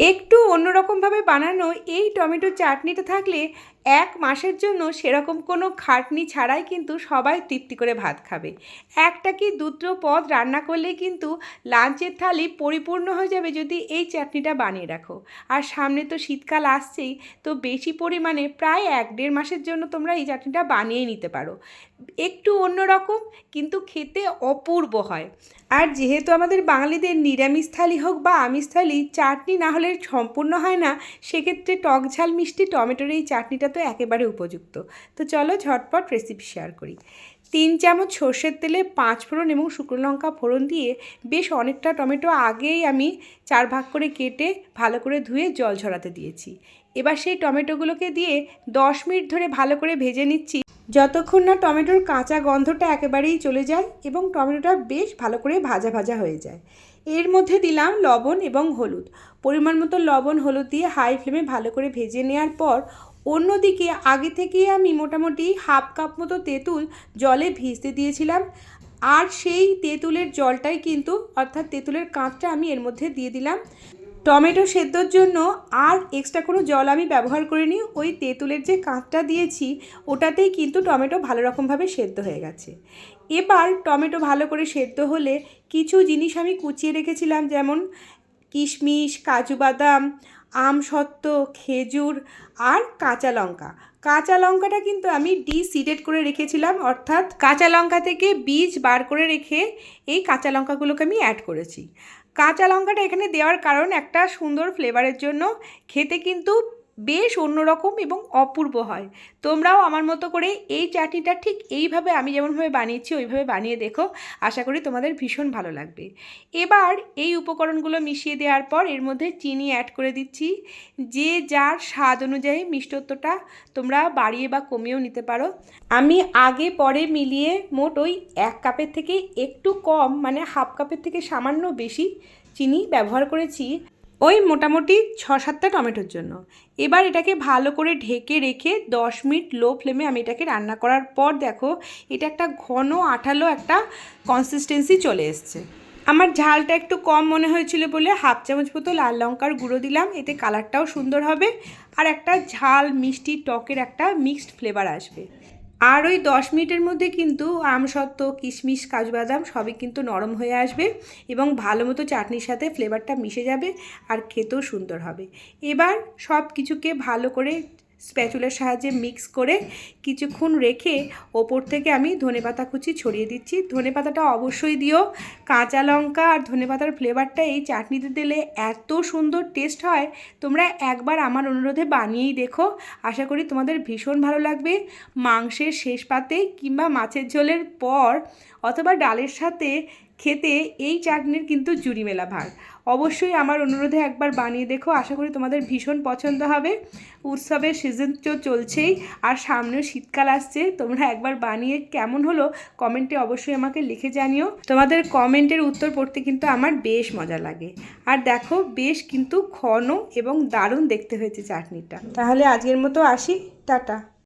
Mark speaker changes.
Speaker 1: একটু অন্যরকমভাবে বানানো এই টমেটো চাটনিটা থাকলে এক মাসের জন্য সেরকম কোনো খাটনি ছাড়াই কিন্তু সবাই তৃপ্তি করে ভাত খাবে। একটা কি দুটো পদ রান্না করলে কিন্তু লাঞ্চের থালি পরিপূর্ণ হয়ে যাবে যদি এই চাটনিটা বানিয়ে রাখো। আর সামনে তো শীতকাল আসছেই, তো বেশি পরিমাণে প্রায় এক দেড় মাসের জন্য তোমরা এই চাটনিটা বানিয়ে নিতে পারো। একটু অন্যরকম, কিন্তু খেতে অপূর্ব হয়। আর যেহেতু আমাদের বাঙালিদের নিরামিষ থালি হোক বা আমিষ থালি, চাটনি না হলে সম্পূর্ণ হয় না, সেক্ষেত্রে টক ঝাল মিষ্টি টমেটোর এই চাটনিটা তো একেবারে উপযুক্ত। তো চলো ঝটপট রেসিপি শেয়ার করি। তিন চামচ সর্ষের তেলে পাঁচ ফোড়ন এবং শুকনো লঙ্কা ফোড়ন দিয়ে বেশ অনেকটা টমেটো আগেই আমি চার ভাগ করে কেটে ভালো করে ধুয়ে জল ঝরাতে দিয়েছি। এবার সেই টমেটোগুলোকে দিয়ে দশ মিনিট ধরে ভালো করে ভেজে নিচ্ছি। যতক্ষণ না টমেটোর কাঁচা গন্ধটা একেবারেই চলে যায় এবং টমেটোটা বেশ ভালো করে ভাজা ভাজা হয়ে যায়। এর মধ্যে দিলাম লবণ এবং হলুদ। পরিমাণ মতো লবণ হলুদ দিয়ে হাই ফ্লেমে ভালো করে ভেজে নেওয়ার পর অন্যদিকে আগে থেকেই আমি মোটামুটি হাফ কাপ মতো তেঁতুল জলে ভিজতে দিয়েছিলাম। আর সেই তেঁতুলের জলটাই কিন্তু, অর্থাৎ তেঁতুলের কাঁচটা আমি এর মধ্যে দিয়ে দিলাম। টমেটো সেদ্ধর জন্য আর এক্সট্রা কোনো জল আমি ব্যবহার করিনি। ওই তেঁতুলের যে কাঁচটা দিয়েছি, ওটাতেই কিন্তু টমেটো ভালো রকমভাবে সেদ্ধ হয়ে গেছে। এবার টমেটো ভালো করে সেদ্ধ হলে কিছু জিনিস আমি কুচিয়ে রেখেছিলাম, যেমন কিশমিশ, কাজু বাদাম আমসত্ত্ব খেজুর আর কাঁচা লঙ্কা। কাঁচা লঙ্কাটা কিন্তু আমি ডিসিডেড করে রেখেছিলাম, অর্থাৎ কাঁচা লঙ্কা থেকে বীজ বার করে রেখে এই কাঁচা লঙ্কাগুলোকে আমি অ্যাড করেছি। কাঁচা লঙ্কাটা এখানে দেওয়ার কারণ একটা সুন্দর ফ্লেভারের জন্য, খেতে কিন্তু বেশ অন্যরকম এবং অপূর্ব হয়। তোমরাও আমার মতো করে এই চাটনিটা ঠিক এইভাবে আমি যেমনভাবে বানিয়েছি, ওইভাবে বানিয়ে দেখো। আশা করি তোমাদের ভীষণ ভালো লাগবে। এবার এই উপকরণগুলো মিশিয়ে দেওয়ার পর এর মধ্যে চিনি অ্যাড করে দিচ্ছি। যে যার স্বাদ অনুযায়ী মিষ্টত্বটা তোমরা বাড়িয়ে বা কমিয়েও নিতে পারো। আমি আগে পরে মিলিয়ে মোট ওই এক কাপের থেকে একটু কম মানে হাফ কাপের থেকে সামান্য বেশি চিনি ব্যবহার করেছি। ওই মোটামুটি ছ সাতটা টমেটোর জন্য। এবার এটাকে ভালো করে ঢেকে রেখে দশ মিনিট লো ফ্লেমে আমি এটাকে রান্না করার পর দেখো, এটা একটা ঘন আঠালো একটা কনসিস্টেন্সি চলে এসছে। আমার ঝালটা একটু কম মনে হয়েছিল বলে হাফ চামচ মতো লাল লঙ্কার গুঁড়ো দিলাম, এতে কালারটাও সুন্দর হবে, আর একটা ঝাল মিষ্টি টকের একটা মিক্সড ফ্লেভার আসবে। আর ওই দশ মিনিটের মধ্যে কিন্তু আমসত্ত্ব কিশমিশ, কাজু বাদাম সবই কিন্তু নরম হয়ে আসবে এবং ভালো মতো চাটনির সাথে ফ্লেভারটা মিশে যাবে আর খেতেও সুন্দর হবে। এবার সব কিছুকে ভালো করে স্প্যাচুলার সাহায্যে মিক্স করে কিছুক্ষণ রেখে ওপর থেকে আমি ধনেপাতা কুচি ছড়িয়ে দিচ্ছি। ধনেপাতাটা অবশ্যই দিও। কাঁচা লঙ্কা আর ধনেপাতার ফ্লেভারটা এই চাটনিতে দিলে এত সুন্দর টেস্ট হয়। তোমরা একবার আমার অনুরোধে বানিয়েই দেখো। আশা করি তোমাদের ভীষণ ভালো লাগবে। মাংসের শেষ পাতে কিংবা মাছের ঝোলের পর অথবা ডালের সাথে খেতে এই চাটনির কিন্তু জুড়ি মেলা ভার অবশ্যই আমার অনুরোধে একবার বানিয়ে দেখো, আশা করি তোমাদের ভীষণ পছন্দ হবে। উৎসবের সিজন তো চলছেই, আর সামনেও শীতকাল আসছে, তোমরা একবার বানিয়ে কেমন হলো কমেন্টে অবশ্যই আমাকে লিখে জানিও। তোমাদের কমেন্টের উত্তর পড়তে কিন্তু আমার বেশ মজা লাগে। আর দেখো, বেশ কিন্তু ঘন এবং দারুণ দেখতে হয়েছে চাটনিটা। তাহলে আজকের মতো আসি, টাটা।